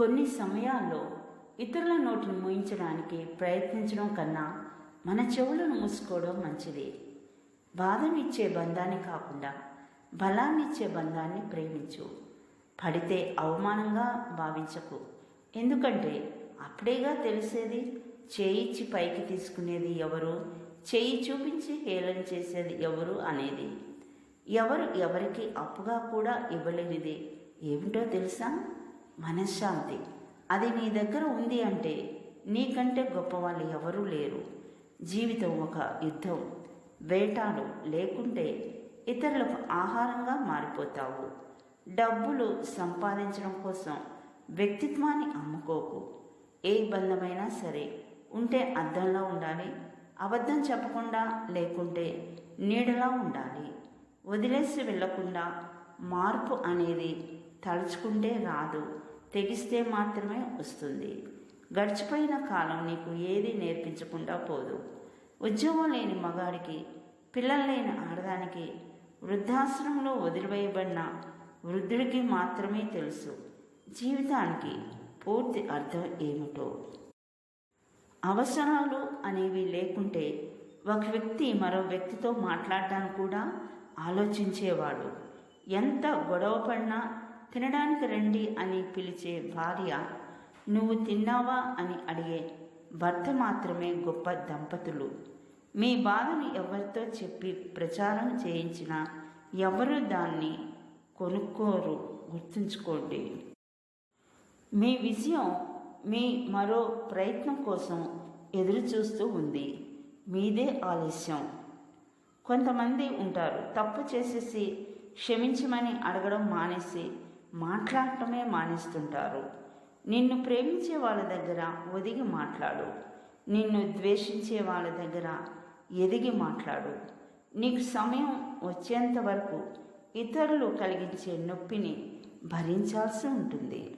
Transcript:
కొన్ని సమయాల్లో ఇతరుల నోటిని మూయించడానికి ప్రయత్నించడం కన్నా మన చెవులను మూసుకోవడం మంచిది. బాధనిచ్చే బంధాన్ని కాకుండా బలాన్నిచ్చే బంధాన్ని ప్రేమించు. పడితే అవమానంగా భావించకు. ఎందుకంటే అప్పుడేగా తెలిసేది? చేయిచ్చి పైకి తీసుకునేది ఎవరు? చేయి చూపించి హేళన చేసేది ఎవరు అనేది. ఎవరు ఎవరికి అప్పుగా కూడా ఇవ్వలేనిది. ఏమిటో తెలుసా? మనశ్శాంతి. అది నీ దగ్గర ఉంది అంటే నీకంటే గొప్ప వాళ్ళు ఎవరూ లేరు. జీవితం ఒక యుద్ధం. వేటాడు లేకుంటే ఇతరులకు ఆహారంగా మారిపోతావు. డబ్బులు సంపాదించడం కోసం వ్యక్తిత్వాన్ని అమ్ముకోకు. ఏ బంధమైనా సరే ఉంటే అద్దంలా ఉండాలి. అబద్ధం చెప్పకుండా లేకుంటే నీడలా ఉండాలి. వదిలేసి వెళ్ళకుండా మార్పు అనేది తలుచుకుంటే రాదు తెగిస్తే మాత్రమే వస్తుంది. గడిచిపోయిన కాలం నీకు ఏది నేర్పించకుండా పోదు. ఉద్యోగం లేని మగాడికి పిల్లలు లేని ఆడదానికి వృద్ధాశ్రమంలో వదిలివేయబడిన వృద్ధుడికి మాత్రమే తెలుసు. జీవితానికి పూర్తి అర్థం ఏమిటో. అవసరాలు అనేవి లేకుంటే ఒక వ్యక్తి మరో వ్యక్తితో మాట్లాడటానికి కూడా ఆలోచించేవాడు. ఎంత గొడవ పడినా తినడానికి రండి అని పిలిచే భార్య నువ్వు తిన్నావా? అని అడిగే భర్త మాత్రమే గొప్ప దంపతులు. మీ బాధను ఎవరితో చెప్పి ప్రచారం చేయించినా ఎవరు దాన్ని కొనుక్కోరు గుర్తుంచుకోండి. మీ విజయం మీ మరో ప్రయత్నం కోసం ఎదురు చూస్తూ ఉంది. మీదే ఆలస్యం. కొంతమంది ఉంటారు తప్పు చేసేసి క్షమించమని అడగడం మానేసి మాట్లాడటమే మానేస్తుంటారు. నిన్ను ప్రేమించే వాళ్ళ దగ్గర ఒదిగి మాట్లాడు. నిన్ను ద్వేషించే వాళ్ళ దగ్గర ఎదిగి మాట్లాడు. నీకు సమయం వచ్చేంత వరకు ఇతరులు కలిగించే నొప్పిని భరించాల్సి ఉంటుంది.